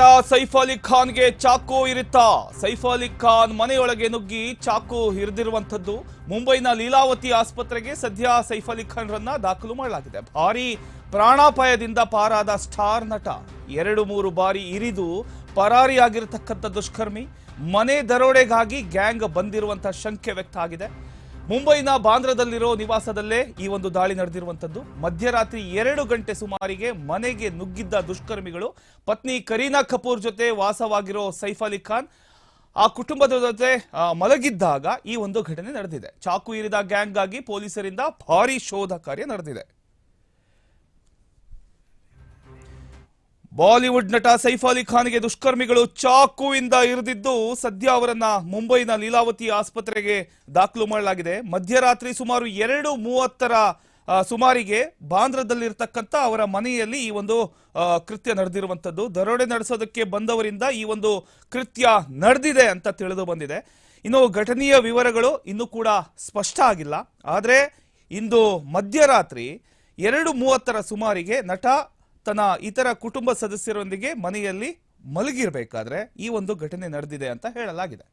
ಸೈಫ್ ಅಲಿ ಖಾನ್ಗೆ ಚಾಕು ಇರಿತ ಸೈಫ್ ಅಲಿ ಖಾನ್ ಮನೆಯೊಳಗೆ ನುಗ್ಗಿ ಚಾಕು ಹಿರಿದಿರುವಂತದ್ದು ಮುಂಬೈನ ಲೀಲಾವತಿ ಆಸ್ಪತ್ರೆಗೆ ಸದ್ಯ ಸೈಫ್ ಅಲಿ ಖಾನ್ ರನ್ನ ದಾಖಲು ಮಾಡಲಾಗಿದೆ. ಭಾರಿ ಪ್ರಾಣಾಪಾಯದಿಂದ ಪಾರಾದ ಸ್ಟಾರ್ ನಟ. ಎರಡು ಮೂರು ಬಾರಿ ಇರಿದು ಪರಾರಿಯಾಗಿರತಕ್ಕಂಥ ದುಷ್ಕರ್ಮಿ. ಮನೆ ದರೋಡೆಗಾಗಿ ಗ್ಯಾಂಗ್ ಬಂದಿರುವಂತಹ ಶಂಕೆ ವ್ಯಕ್ತ ಆಗಿದೆ. ಮುಂಬೈನ ಬಾಂದ್ರಾದಲ್ಲಿರೋ ನಿವಾಸದಲ್ಲೇ ಈ ಒಂದು ದಾಳಿ ನಡೆದಿರುವಂಥದ್ದು. ಮಧ್ಯರಾತ್ರಿ ಎರಡು ಗಂಟೆ ಸುಮಾರಿಗೆ ಮನೆಗೆ ನುಗ್ಗಿದ್ದ ದುಷ್ಕರ್ಮಿಗಳು. ಪತ್ನಿ ಕರೀನಾ ಕಪೂರ್ ಜೊತೆ ವಾಸವಾಗಿರೋ ಸೈಫ್ ಅಲಿ ಖಾನ್, ಆ ಕುಟುಂಬದ ಜೊತೆ ಮಲಗಿದ್ದಾಗ ಈ ಒಂದು ಘಟನೆ ನಡೆದಿದೆ. ಚಾಕು ಇರಿದ ಗ್ಯಾಂಗ್ ಆಗಿ ಪೊಲೀಸರಿಂದ ಭಾರಿ ಶೋಧ ಕಾರ್ಯ ನಡೆದಿದೆ. ಬಾಲಿವುಡ್ ನಟ ಸೈಫ್ ಅಲಿ ಖಾನ್ಗೆ ದುಷ್ಕರ್ಮಿಗಳು ಚಾಕುವಿಂದ ಇರಿದಿದ್ದು ಸದ್ಯ ಅವರನ್ನ ಮುಂಬೈನ ಲೀಲಾವತಿ ಆಸ್ಪತ್ರೆಗೆ ದಾಖಲು ಮಾಡಲಾಗಿದೆ. ಮಧ್ಯರಾತ್ರಿ ಸುಮಾರು ಎರಡು ಮೂವತ್ತರ ಸುಮಾರಿಗೆ ಬಾಂದ್ರದಲ್ಲಿರ್ತಕ್ಕಂಥ ಅವರ ಮನೆಯಲ್ಲಿ ಈ ಒಂದು ಕೃತ್ಯ ನಡೆದಿರುವಂಥದ್ದು. ದರೋಡೆ ನಡೆಸೋದಕ್ಕೆ ಬಂದವರಿಂದ ಈ ಒಂದು ಕೃತ್ಯ ನಡೆದಿದೆ ಅಂತ ತಿಳಿದು ಬಂದಿದೆ. ಇನ್ನು ಘಟನೆಯ ವಿವರಗಳು ಇನ್ನೂ ಕೂಡ ಸ್ಪಷ್ಟ ಆಗಿಲ್ಲ. ಆದರೆ ಇಂದು ಮಧ್ಯರಾತ್ರಿ ಎರಡು ಮೂವತ್ತರ ಸುಮಾರಿಗೆ ನಟ ತನ್ನ ಇತರ ಕುಟುಂಬ ಸದಸ್ಯರೊಂದಿಗೆ ಮನೆಯಲ್ಲಿ ಮಲಗಿರಬೇಕಾದ್ರೆ ಈ ಒಂದು ಘಟನೆ ನಡೆದಿದೆ ಅಂತ ಹೇಳಲಾಗಿದೆ.